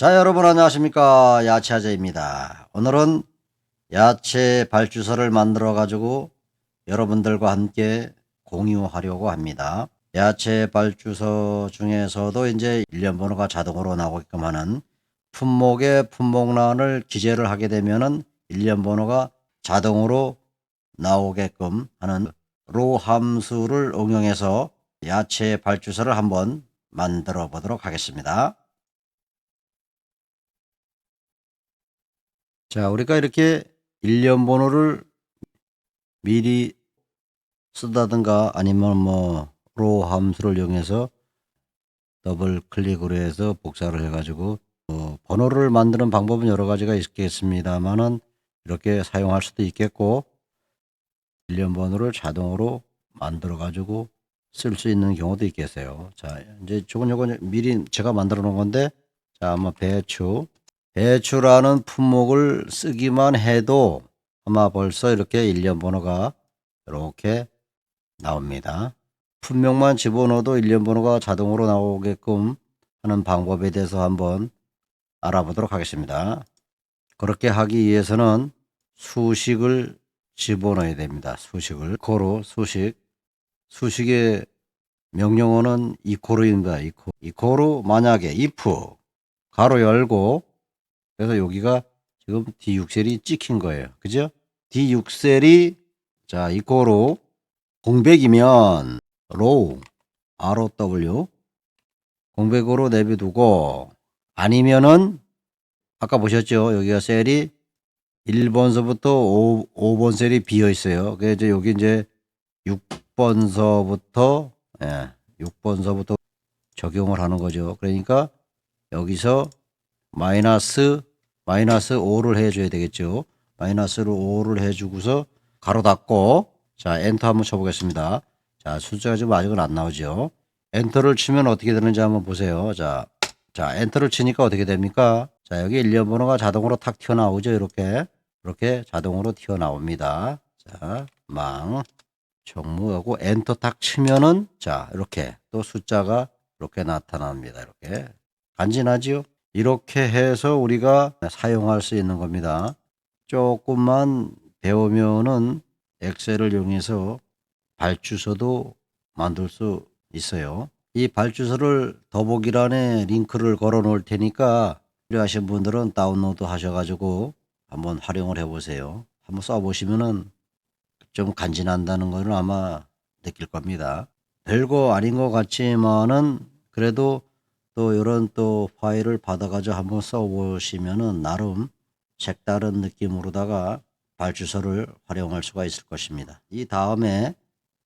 자, 여러분 안녕하십니까. 야채아재입니다. 오늘은 야채 발주서를 만들어 가지고 여러분들과 함께 공유하려고 합니다. 야채 발주서 중에서도 이제 일련 번호가 자동으로 나오게끔 하는 품목의 품목란을 기재를 하게 되면은 일련 번호가 자동으로 나오게끔 하는 로 함수를 응용해서 야채 발주서를 한번 만들어 보도록 하겠습니다. 자, 우리가 이렇게 일련 번호를 미리 쓰다든가 아니면 뭐 로 함수를 이용해서 더블 클릭으로 해서 복사를 해가지고 어, 번호를 만드는 방법은 여러 가지가 있겠습니다만은 이렇게 사용할 수도 있겠고 일련 번호를 자동으로 만들어 가지고 쓸 수 있는 경우도 있겠어요. 자, 이제 저건 요건 미리 제가 만들어 놓은 건데 자, 아마 배추 배추라는 품목을 쓰기만 해도 아마 벌써 이렇게 일련 번호가 이렇게 나옵니다. 품명만 집어넣어도 일련 번호가 자동으로 나오게끔 하는 방법에 대해서 한번 알아보도록 하겠습니다. 그렇게 하기 위해서는 수식을 집어넣어야 됩니다. 수식을 코로 수식 수식의 명령어는 이코르입니다. 이코 이코르 만약에 if 가로 열고 그래서 여기가 지금 D6셀이 찍힌 거예요. 그죠? D6셀이 자 이코르 공백이면 row ROW 공백으로 내비두고 아니면은 아까 보셨죠? 여기가 셀이 1번서부터 5, 5번 셀이 비어 있어요. 그래서 이제 여기 이제 6번서부터 예, 6번서부터 적용을 하는 거죠. 그러니까 여기서 마이너스 마이너스 5를 해줘야 되겠죠. 마이너스를 5를 해주고서 가로 닫고 자 엔터 한번 쳐보겠습니다. 자 숫자가 지금 아직은 안 나오죠. 엔터를 치면 어떻게 되는지 한번 보세요. 자, 자 엔터를 치니까 어떻게 됩니까? 자 여기 일련 번호가 자동으로 탁 튀어나오죠. 이렇게 이렇게 자동으로 튀어나옵니다. 자 망. 정무하고 엔터 딱 치면은 자 이렇게 또 숫자가 이렇게 나타납니다. 이렇게 간지나지요? 이렇게 해서 우리가 사용할 수 있는 겁니다. 조금만 배우면은 엑셀을 이용해서 발주서도 만들 수 있어요. 이 발주서를 더보기란에 링크를 걸어 놓을 테니까 필요하신 분들은 다운로드 하셔가지고 한번 활용을 해보세요. 한번 써보시면은 좀 간지난다는 거는 아마 느낄 겁니다. 별거 아닌 것 같지만은 그래도 또 이런 또 파일을 받아가지고 한번 써보시면은 나름 색다른 느낌으로다가 발주서를 활용할 수가 있을 것입니다. 이 다음에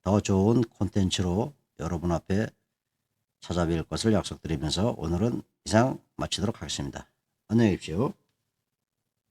더 좋은 콘텐츠로 여러분 앞에 찾아뵐 것을 약속드리면서 오늘은 이상 마치도록 하겠습니다. 안녕히 계십시오.